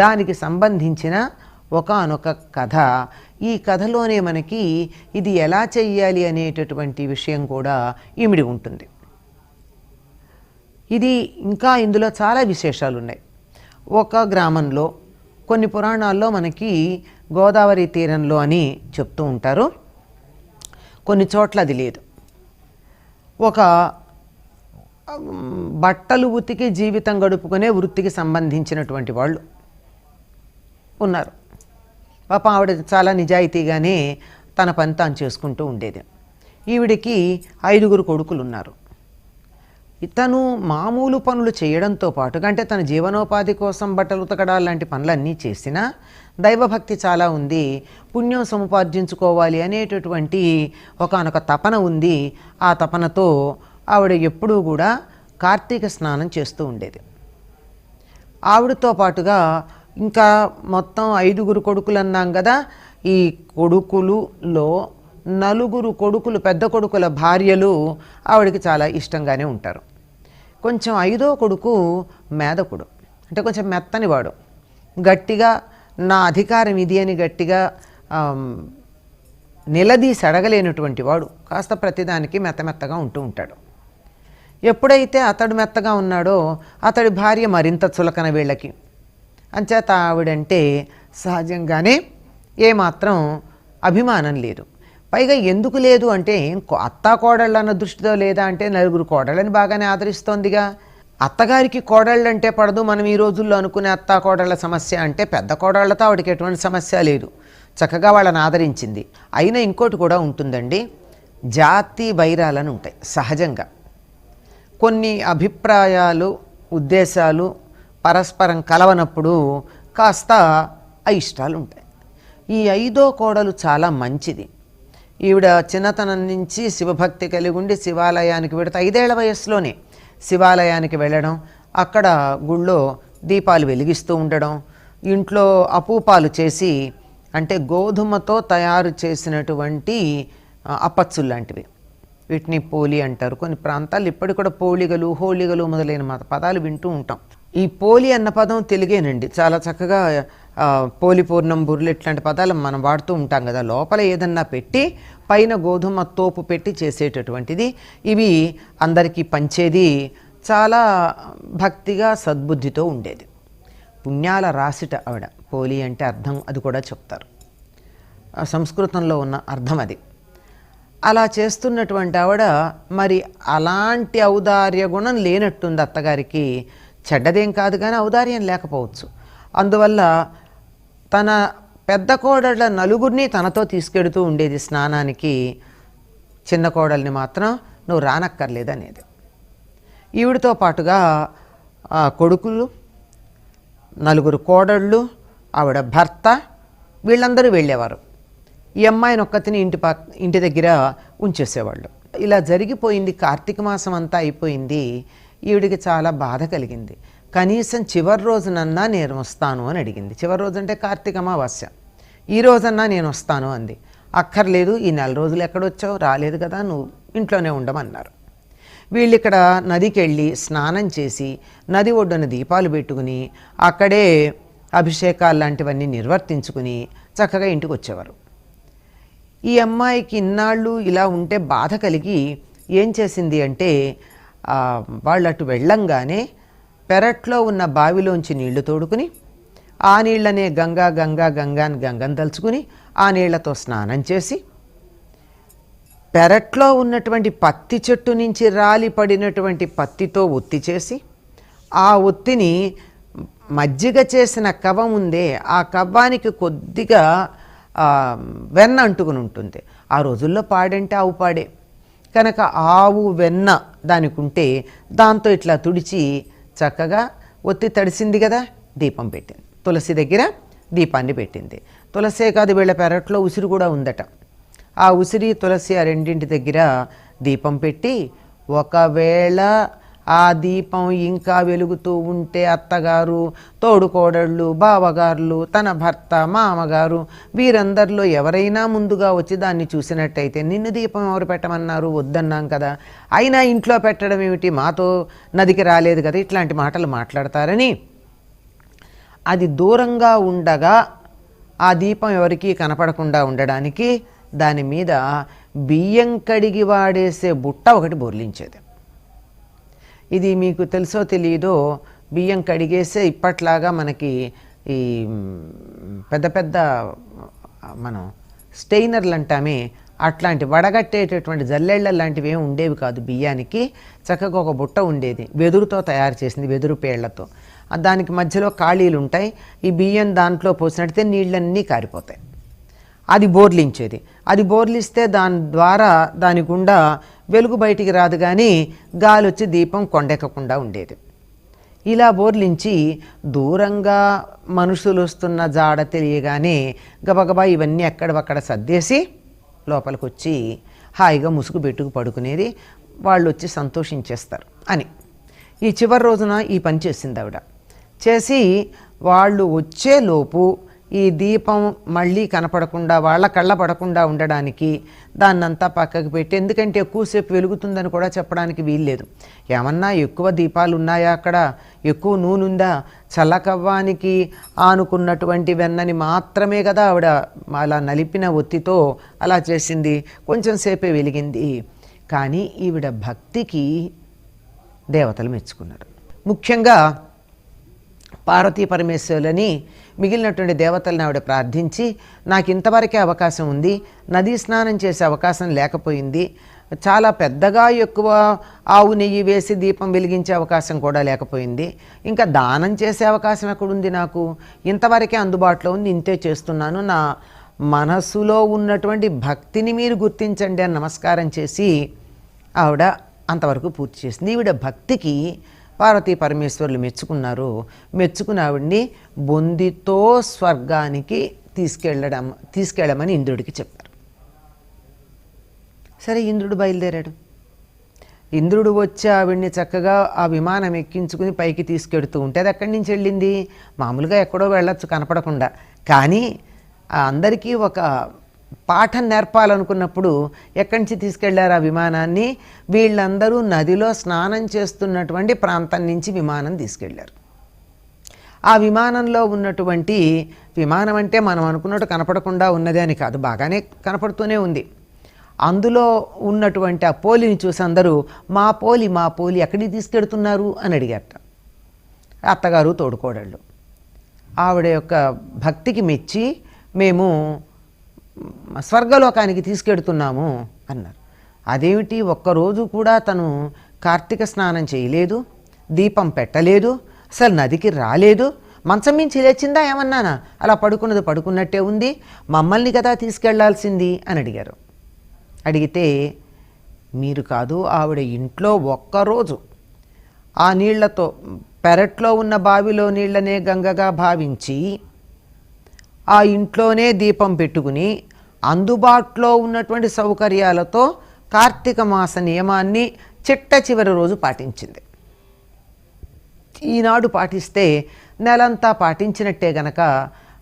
దానికి సంబంధించిన ఒకనొక కథ. ఈ కథలోనే మనకి ఇది ఎలా చెయ్యాలి అనేటటువంటి విషయం కూడా ఇమిడి ఉంటుంది. ఇది ఇంకా ఇందులో చాలా విశేషాలు ఉన్నాయి ఒక గ్రామంలో కొన్ని పురాణాల్లో మనకి గోదావరి తీరంలో అని చెప్తూ ఉంటారు. కొన్ని చోట్ల అది లేదు. ఒక బట్టలు ఉతికి జీవితం గడుపుకునే వృత్తికి సంబంధించినటువంటి వాళ్ళు. ఉన్నారు. పాపం ఆవిడ చాలా నిజాయితీగానే తన పని తాను చేసుకుంటూ ఉండేది. ఈవిడికి ఐదుగురు కొడుకులు ఉన్నారు ఇతను మామూలు పనులు చేయడంతో పాటుగా అంటే తన జీవనోపాధి కోసం బట్టలు ఉతకడాలు లాంటి పనులన్నీ చేసినా దైవభక్తి చాలా ఉంది పుణ్యం సముపార్జించుకోవాలి అనేటటువంటి ఒకానొక తపన ఉంది. ఆ తపనతో ఆవిడ ఎప్పుడూ కూడా కార్తీక స్నానం చేస్తూ ఉండేది. ఆవిడతో పాటుగా ఇంకా మొత్తం ఐదుగురు కొడుకులు అన్నాం కదా. ఈ కొడుకులులో నలుగురు కొడుకులు పెద్ద కొడుకుల భార్యలు ఆవిడకి చాలా ఇష్టంగానే ఉంటారు. కొంచెం ఐదో కొడుకు మేదకుడు అంటే కొంచెం మెత్తని వాడు గట్టిగా నా అధికారం ఇది అని గట్టిగా నిలదీసి అడగలేనటువంటి వాడు. కాస్త ప్రతిదానికి మెత్త మెత్తగా ఉంటూ ఉంటాడు. ఎప్పుడైతే అతడు మెత్తగా ఉన్నాడో అతడి భార్య మరింత చులకన వీళ్ళకి. అంచేత ఆవిడంటే సహజంగానే ఏమాత్రం అభిమానం లేదు. పైగా ఎందుకు లేదు అంటే అత్త కోడళ్ళు అన్న దృష్టితో లేదా అంటే నలుగురు కోడళ్ళని బాగానే ఆదరిస్తోందిగా. అత్తగారికి కోడళ్ళు అంటే పడదు మనం ఈ రోజుల్లో అనుకునే అత్త కోడళ్ళ సమస్య అంటే పెద్ద కోడళ్ళతో ఆవిడకి ఎటువంటి సమస్య లేదు. చక్కగా వాళ్ళని ఆదరించింది. అయినా ఇంకోటి కూడా ఉంటుందండి. జాతి వైరాలను ఉంటాయి సహజంగా. కొన్ని అభిప్రాయాలు ఉద్దేశాలు పరస్పరం కలవనప్పుడు కాస్త అయిష్టాలు ఉంటాయి ఈ ఐదో కోడలు చాలా మంచిది. ఈవిడ చిన్నతనం నుంచి శివభక్తి కలిగి ఉండి శివాలయానికి వెళితే ఐదేళ్ళ వయస్సులోనే శివాలయానికి వెళ్ళడం అక్కడ గుళ్ళో దీపాలు వెలిగిస్తూ ఉండడం ఇంట్లో అపూపాలు చేసి అంటే గోధుమతో తయారు చేసినటువంటి ఆ, అప్పచ్చులు లాంటివి. వీటిని పోలి అంటారు. కొన్ని ప్రాంతాలు ఇప్పటికి కూడా పోలిగలు హోళిగలు మొదలైన మ- పదాలు వింటూ ఉంటాం. ఈ పోలి అన్న పదం తెలుగేనండి. చాలా చక్కగా పోలి పూర్ణం బుర్రెలు ఇట్లాంటి పదాలు మనం వాడుతూ ఉంటాం కదా. లోపల ఏదన్నా పెట్టి పైన గోధుమ తోపు పెట్టి చేసేటటువంటిది. ఇవి అందరికీ పంచేది చాలా భక్తిగా సద్బుద్ధితో ఉండేది. పుణ్యాల రాసిట ఆవిడ. పోలి అంటే అర్థం అది కూడా చెప్తారు. సంస్కృతంలో ఉన్న అర్థం అది. అలా చేస్తున్నటువంటి ఆవిడ మరి అలాంటి ఔదార్య గుణం లేనట్టుంది అత్తగారికి. చెడ్డదేం కాదు కానీ ఔదార్యం లేకపోవచ్చు. అందువల్ల తన పెద్ద కోడళ్ళ నలుగురిని తనతో తీసుకెడుతూ ఉండేది స్నానానికి చిన్న కోడల్ని మాత్రం నువ్వు రానక్కర్లేదనేది. ఈవిడితో పాటుగా కొడుకులు నలుగురు కోడళ్ళు ఆవిడ భర్త వీళ్ళందరూ వెళ్ళేవారు. ఈ అమ్మాయిని ఒక్కతిని ఇంటి పా ఇంటి దగ్గర ఉంచేసేవాళ్ళు. ఇలా జరిగిపోయింది కార్తీక మాసం అంతా అయిపోయింది. ఈవిడికి చాలా బాధ కలిగింది. కనీసం చివరి రోజునన్నా నేను వస్తాను అని అడిగింది. చివరి రోజు అంటే కార్తీక అమావాస్య. ఈ రోజన్నా నేను వస్తాను అంది. అక్కర్లేదు ఈ నెల రోజులు ఎక్కడొచ్చావు రాలేదు కదా నువ్వు ఇంట్లోనే ఉండమన్నారు. వీళ్ళు ఇక్కడ నదికి వెళ్ళి స్నానం చేసి నది ఒడ్డున దీపాలు పెట్టుకుని అక్కడే అభిషేకాలు లాంటివన్నీ నిర్వర్తించుకుని చక్కగా ఇంటికి వచ్చేవారు ఈ అమ్మాయికి ఇన్నాళ్ళు ఇలా ఉంటే బాధ కలిగి ఏం చేసింది అంటే వాళ్ళు అటు వెళ్ళంగానే పెరట్లో ఉన్న బావిలోంచి నీళ్ళు తోడుకుని ఆ నీళ్ళనే గంగా గంగా గంగాని గంగని తలుచుకుని ఆ నీళ్ళతో స్నానం చేసి పెరట్లో ఉన్నటువంటి పత్తి చెట్టు నుంచి రాలి పడినటువంటి పత్తితో ఒత్తి చేసి ఆ ఒత్తిని మజ్జిగ చేసిన కవం ఉందే ఆ కవ్వానికి కొద్దిగా వెన్న అంటుకుని ఉంటుంది. ఆ రోజుల్లో పాడంటే ఆవు పాడే. కనుక ఆవు వెన్న దానికి ఉంటే దాంతో ఇట్లా తుడిచి చక్కగా ఒత్తి తడిసింది కదా దీపం పెట్టింది. తులసి దగ్గర దీపాన్ని పెట్టింది. తులసే కాదు వీళ్ళ పెరట్లో ఉసిరి కూడా ఉందట. ఆ ఉసిరి తులసి ఆ రెండింటి దగ్గర దీపం పెట్టి ఒకవేళ ఆ దీపం ఇంకా వెలుగుతూ ఉంటే అత్తగారు తోడుకోడళ్ళు బావగారులు తన భర్త మామగారు వీరందరిలో ఎవరైనా ముందుగా వచ్చి దాన్ని చూసినట్టయితే నిన్ను దీపం ఎవరు పెట్టమన్నారు? వద్దన్నాం కదా. అయినా ఇంట్లో పెట్టడం ఏమిటి? మాతో నదికి రాలేదు కదా ఇట్లాంటి మాటలు మాట్లాడతారని. అది దూరంగా ఉండగా ఆ దీపం ఎవరికీ కనపడకుండా ఉండడానికి దాని మీద బియ్యం కడిగి వాడేసే బుట్ట ఒకటి బొర్లించేది. ఇది మీకు తెలుసో తెలియదో బియ్యం కడిగేసే ఇప్పట్లాగా మనకి ఈ పెద్ద పెద్ద మనం స్టెయినర్లు అంటామే అట్లాంటి వడగట్టేటటువంటి జల్లెళ్ళ లాంటివి ఏమి ఉండేవి కాదు బియ్యానికి. చక్కగా ఒక బుట్ట ఉండేది వెదురుతో తయారు చేసింది వెదురు పేళ్ళతో దానికి మధ్యలో ఖాళీలు ఉంటాయి ఈ బియ్యం దాంట్లో పోసినట్టే నీళ్ళన్నీ కారిపోతాయి. అది బోర్లించేది. అది బోర్లిస్తే దాని ద్వారా దాని గుండా వెలుగు బయటికి రాదు కానీ గాలొచ్చి దీపం కొండెక్కకుండా ఉండేది. ఇలా బోర్లించి దూరంగా మనుషులు వస్తున్న జాడ తెలియగానే గబగబా ఇవన్నీ ఎక్కడవక్కడ సర్దేసి లోపలికి వచ్చి హాయిగా ముసుగు పెట్టుకు పడుకునేది వాళ్ళు వచ్చి సంతోషించేస్తారు అని. ఈ చివరి రోజున ఈ పని చేసింది ఆవిడ చేసి వాళ్ళు వచ్చేలోపు ఈ దీపం మళ్ళీ కనపడకుండా వాళ్ళ కళ్ళ పడకుండా ఉండడానికి దాన్నంతా పక్కకు పెట్టి ఎందుకంటే ఎక్కువసేపు వెలుగుతుందని కూడా చెప్పడానికి వీల్లేదు. ఏమన్నా ఎక్కువ దీపాలు ఉన్నాయా అక్కడ? ఎక్కువ నూనె ఉందా చల్లకవ్వానికి ఆనుకున్నటువంటి వెన్నని మాత్రమే కదా ఆవిడ అలా నలిపిన ఒత్తితో అలా చేసింది. కొంచెం సేపే వెలిగింది. కానీ ఈవిడ భక్తికి దేవతలు మెచ్చుకున్నారు. ముఖ్యంగా పార్వతీ పరమేశ్వరులని మిగిలినటువంటి దేవతలను ఆవిడ ప్రార్థించి నాకు ఇంతవరకే అవకాశం ఉంది. నదీ స్నానం చేసే అవకాశం లేకపోయింది. చాలా పెద్దగా ఎక్కువ ఆవు నెయ్యి వేసి దీపం వెలిగించే అవకాశం కూడా లేకపోయింది. ఇంకా దానం చేసే అవకాశం ఎక్కడుంది నాకు? ఇంతవరకే అందుబాటులో ఉంది ఇంతే చేస్తున్నాను. నా మనస్సులో ఉన్నటువంటి భక్తిని మీరు గుర్తించండి అని నమస్కారం చేసి ఆవిడ అంతవరకు పూర్తి చేసింది. ఈవిడ భక్తికి పార్వతీ పరమేశ్వరులు మెచ్చుకున్నారు. మెచ్చుకుని ఆవిడ్ని బొందితో స్వర్గానికి తీసుకెళ్ళడం తీసుకెళ్ళమని ఇంద్రుడికి చెప్పారు. సరే ఇంద్రుడు బయలుదేరాడు. ఇంద్రుడు వచ్చి ఆవిడ్ని చక్కగా ఆ విమానం ఎక్కించుకుని పైకి తీసుకెడుతూ ఉంటే అది ఎక్కడి నుంచి వెళ్ళింది? మామూలుగా ఎక్కడో వెళ్ళొచ్చు కనపడకుండా. కానీ అందరికీ ఒక పాఠం నేర్పాలనుకున్నప్పుడు ఎక్కడి నుంచి తీసుకెళ్ళారు ఆ విమానాన్ని? వీళ్ళందరూ నదిలో స్నానం చేస్తున్నటువంటి ప్రాంతం నుంచి విమానం తీసుకెళ్ళారు. ఆ విమానంలో ఉన్నటువంటి విమానం అంటే మనం అనుకున్నట్టు కనపడకుండా ఉన్నదే అని కాదు బాగానే కనపడుతూనే ఉంది. అందులో ఉన్నటువంటి ఆ పోలిని చూసి అందరూ మా పోలి మా పోలి ఎక్కడికి తీసుకెడుతున్నారు అని అడిగారట. అత్తగారు తోడుకోడళ్ళు. ఆవిడ యొక్క భక్తికి మెచ్చి మేము స్వర్గలోకానికి తీసుకెడుతున్నాము అన్నారు. అదేమిటి? ఒక్కరోజు కూడా తను కార్తీక స్నానం చేయలేదు దీపం పెట్టలేదు అసలు నదికి రాలేదు. మంచం మించి లేచిందా ఏమన్నానా? అలా పడుకున్నది పడుకున్నట్టే ఉంది మమ్మల్ని కదా తీసుకెళ్ళాల్సింది అని అడిగారు. అడిగితే మీరు కాదు ఆవిడ ఇంట్లో ఒక్కరోజు ఆ నీళ్ళతో పెరట్లో ఉన్న బావిలో నీళ్ళనే గంగగా భావించి ఆ ఇంట్లోనే దీపం పెట్టుకుని అందుబాటులో ఉన్నటువంటి సౌకర్యాలతో కార్తీక మాస నియమాన్ని చిట్ట చివరి రోజు పాటించింది. ఈనాడు పాటిస్తే నెలంతా పాటించినట్టే గనక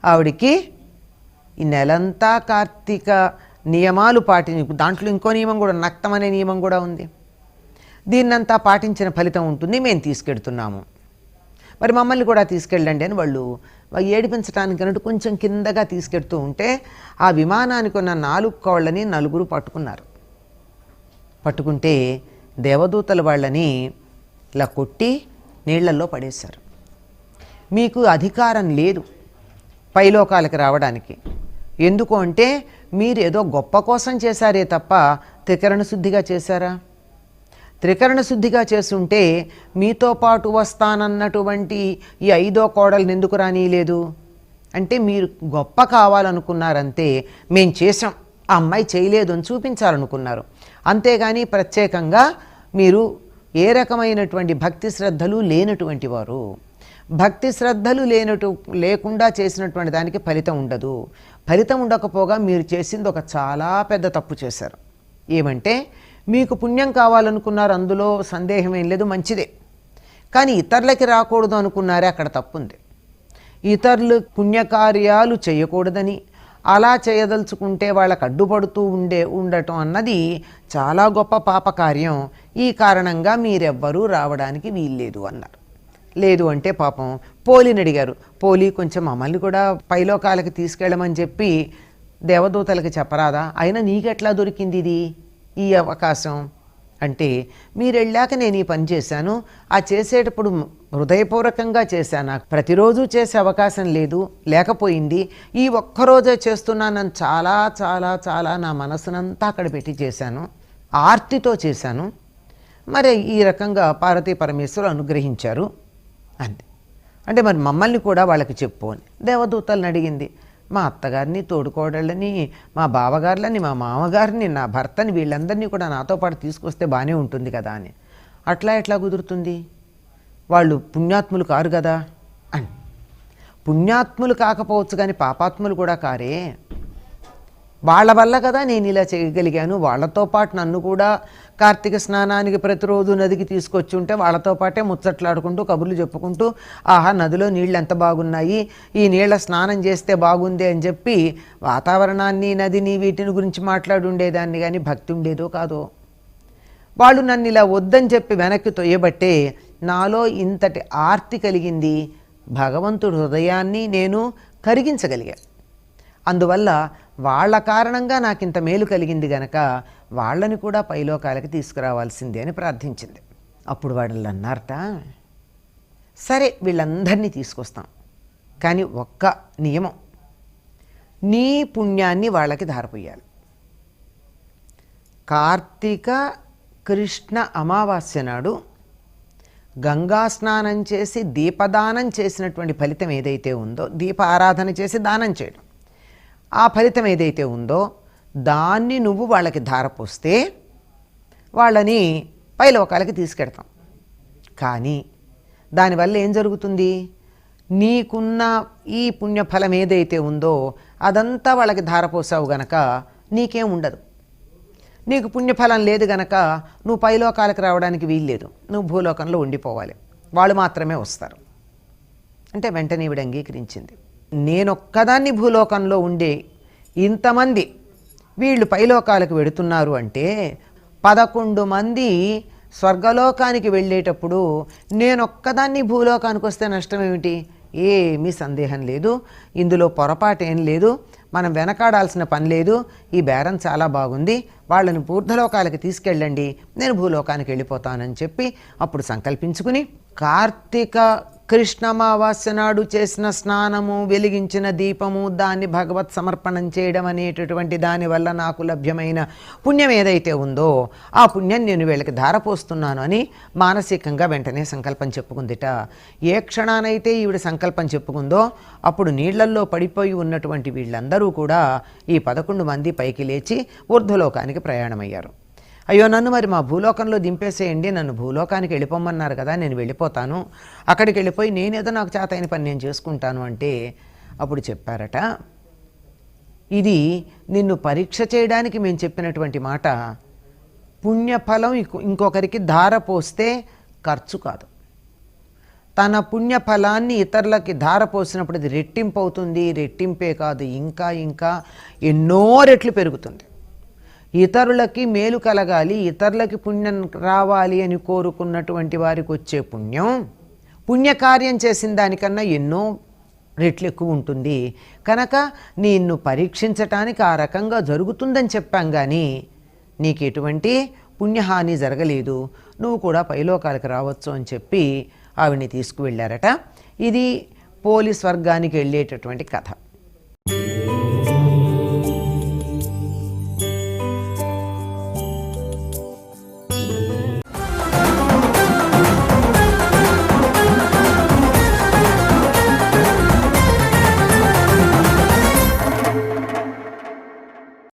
ఆవిడికి ఈ నెలంతా కార్తీక నియమాలు పాటి దాంట్లో ఇంకో నియమం కూడా నక్తం అనే నియమం కూడా ఉంది. దీన్నంతా పాటించిన ఫలితం ఉంటుంది మేము తీసుకెడుతున్నాము. మరి మమ్మల్ని కూడా తీసుకెళ్ళండి అని వాళ్ళు ఏడిపించడానికి అన్నట్టు కొంచెం కిందగా తీసుకెడుతూ ఉంటే ఆ విమానానికి ఉన్న నాలుగు కోళ్ళని నలుగురు పట్టుకున్నారు. పట్టుకుంటే దేవదూతల వాళ్ళని ఇలా కొట్టి నీళ్ళల్లో పడేశారు. మీకు అధికారం లేదు పైలోకాలకి రావడానికి. ఎందుకు అంటే మీరు ఏదో గొప్ప కోసం చేశారే తప్ప త్రికరణ శుద్ధిగా చేశారా? త్రికరణ శుద్ధిగా చేస్తుంటే మీతో పాటు వస్తానన్నటువంటి ఈ ఐదో కోడల్ని ఎందుకు రానియలేదు? అంటే మీరు గొప్ప కావాలనుకున్నారంతే మేం చేసాం ఆ అమ్మాయి చేయలేదు అని చూపించాలనుకున్నారు. అంతేగాని ప్రత్యేకంగా మీరు ఏ రకమైనటువంటి భక్తి శ్రద్ధలు లేనటువంటి వారు భక్తి శ్రద్ధలు లేనటు లేకుండా చేసినటువంటి దానికి ఫలితం ఉండదు. ఫలితం ఉండకపోగా మీరు చేసింది ఒక చాలా పెద్ద తప్పు చేశారు. ఏమంటే మీకు పుణ్యం కావాలనుకున్నారు అందులో సందేహం ఏం లేదు మంచిదే. కానీ ఇతరులకి రాకూడదు అనుకున్నారే అక్కడ తప్పుంది. ఇతరులు పుణ్యకార్యాలు చేయకూడదని అలా చేయదలుచుకుంటే వాళ్ళకు అడ్డుపడుతూ ఉండే ఉండటం అన్నది చాలా గొప్ప పాపకార్యం. ఈ కారణంగా మీరెవ్వరూ రావడానికి వీల్లేదు అన్నారు. లేదు అంటే పాపం పోలిని అడిగారు. పోలి కొంచెం మమ్మల్ని కూడా పైలోకాలకి తీసుకెళ్ళమని చెప్పి దేవదూతలకి చెప్పరాదా? అయినా నీకెట్లా దొరికింది ఇది? ఈ అవకాశం అంటే మీరు వెళ్ళాక నేను ఈ పని చేశాను. ఆ చేసేటప్పుడు హృదయపూర్వకంగా చేశాను నాకు. ప్రతిరోజు చేసే అవకాశం లేదు లేకపోయింది. ఈ ఒక్కరోజే చేస్తున్నానని చాలా చాలా చాలా నా మనసునంతా అక్కడ పెట్టి చేశాను. ఆర్తితో చేశాను. మరి ఈ రకంగా పార్వతీ పరమేశ్వరు అనుగ్రహించారు అంతే అంటే మరి మమ్మల్ని కూడా వాళ్ళకి చెప్పు అని. దేవదూతలను అడిగింది. మా అత్తగారిని తోడుకోడళ్ళని మా బావగారులని మా మామగారిని నా భర్తని వీళ్ళందరినీ కూడా నాతో పాటు తీసుకొస్తే బాగానే ఉంటుంది కదా అని. అట్లా ఎట్లా కుదురుతుంది? వాళ్ళు పుణ్యాత్ములు కారు కదా అని. పుణ్యాత్ములు కాకపోవచ్చు కానీ పాపాత్ములు కూడా కారే. వాళ్ళ వల్ల కదా నేను ఇలా చేయగలిగాను. వాళ్ళతో పాటు నన్ను కూడా కార్తీక స్నానానికి ప్రతిరోజు నదికి తీసుకొచ్చి ఉంటే వాళ్ళతో పాటే ముచ్చట్లాడుకుంటూ కబుర్లు చెప్పుకుంటూ ఆహా నదిలో నీళ్ళు ఎంత బాగున్నాయి? ఈ నీళ్ళ స్నానం చేస్తే బాగుంది అని చెప్పి వాతావరణాన్ని నదిని వీటిని గురించి మాట్లాడి ఉండేదాన్ని కానీ భక్తి ఉండేదో కాదో. వాళ్ళు నన్ను ఇలా వద్దని చెప్పి వెనక్కి తొయ్యబట్టే నాలో ఇంతటి ఆర్తి కలిగింది. భగవంతుడు హృదయాన్ని నేను కరిగించగలిగాను అందువల్ల వాళ్ళ కారణంగా నాకు ఇంత మేలు కలిగింది గనక వాళ్ళని కూడా పైలోకాలకి తీసుకురావాల్సిందే అని ప్రార్థించింది. అప్పుడు వాళ్ళు అన్నారట సరే వీళ్ళందరినీ తీసుకొస్తాం. కానీ ఒక్క నియమం నీ పుణ్యాన్ని వాళ్ళకి ధారపోయాలి కార్తీక కృష్ణ అమావాస్య నాడు గంగా స్నానం చేసి దీపదానం చేసినటువంటి ఫలితం ఏదైతే ఉందో దీప ఆరాధన చేసి దానం చేయడం. ఆ ఫలితం ఏదైతే ఉందో దాన్ని నువ్వు వాళ్ళకి ధారపోస్తే వాళ్ళని పైలోకాలకి తీసుకెడతాం. కానీ దానివల్ల ఏం జరుగుతుంది? నీకున్న ఈ పుణ్యఫలం ఏదైతే ఉందో అదంతా వాళ్ళకి ధారపోసావు గనక నీకేం ఉండదు. నీకు పుణ్యఫలం లేదు గనక నువ్వు పైలోకాలకు రావడానికి వీల్లేదు. నువ్వు భూలోకంలో ఉండిపోవాలి. వాళ్ళు మాత్రమే వస్తారు. అంటే వెంటనే ఈవిడ అంగీకరించింది. నేనొక్కదాన్ని భూలోకంలో ఉండే ఇంతమంది వీళ్ళు పైలోకాలకు వెడుతున్నారు అంటే పదకొండు మంది స్వర్గలోకానికి వెళ్ళేటప్పుడు నేనొక్కదాన్ని భూలోకానికి వస్తే నష్టం ఏమిటి? ఏమీ సందేహం లేదు. ఇందులో పొరపాటు ఏం లేదు. మనం వెనకాడాల్సిన పని లేదు. ఈ బేరం చాలా బాగుంది. వాళ్ళని పూర్ధలోకాలకి తీసుకెళ్ళండి. నేను భూలోకానికి వెళ్ళిపోతానని చెప్పి అప్పుడు సంకల్పించుకుని కార్తీక కృష్ణమావాస్య నాడు చేసిన స్నానము వెలిగించిన దీపము దాన్ని భగవత్ సమర్పణం చేయడం అనేటటువంటి దానివల్ల నాకు లభ్యమైన పుణ్యం ఏదైతే ఉందో ఆ పుణ్యం నేను వీళ్ళకి ధారపోస్తున్నాను అని మానసికంగా వెంటనే సంకల్పం చెప్పుకుందిట. ఏ క్షణానైతే ఈవిడ సంకల్పం చెప్పుకుందో అప్పుడు నీళ్ళల్లో పడిపోయి ఉన్నటువంటి వీళ్ళందరూ కూడా ఈ పదకొండు మంది పైకి లేచి ఊర్ధ్వలోకానికి ప్రయాణమయ్యారు. అయ్యో నన్ను మరి మా భూలోకంలో దింపేసేయండి నన్ను భూలోకానికి వెళ్ళిపోమన్నారు కదా నేను వెళ్ళిపోతాను. అక్కడికి వెళ్ళిపోయి నేనేదో నాకు చేతైన పని నేను చేసుకుంటాను అంటే అప్పుడు చెప్పారట ఇది నిన్ను పరీక్ష చేయడానికి మేము చెప్పినటువంటి మాట పుణ్యఫలం ఇంకొకరికి ధార పోస్తే ఖర్చు కాదు. తన పుణ్యఫలాన్ని ఇతరులకి ధార పోసినప్పుడు అది రెట్టింపు అవుతుంది రెట్టింపే కాదు ఇంకా ఇంకా ఎన్నో రెట్లు పెరుగుతుంది. ఇతరులకి మేలు కలగాలి ఇతరులకి పుణ్యం రావాలి అని కోరుకున్నటువంటి వారికి వచ్చే పుణ్యం పుణ్యకార్యం చేసిన దానికన్నా ఎన్నో రెట్లు ఎక్కువ ఉంటుంది. కనుక నిన్ను పరీక్షించటానికి ఆ రకంగా జరుగుతుందని చెప్పాం కానీ నీకు ఎటువంటి పుణ్యహాని జరగలేదు. నువ్వు కూడా పైలోకాలకు రావచ్చు అని చెప్పి ఆవిడ్ని తీసుకువెళ్ళారట. ఇది పోలీస్ వర్గానికి వెళ్ళేటటువంటి కథ.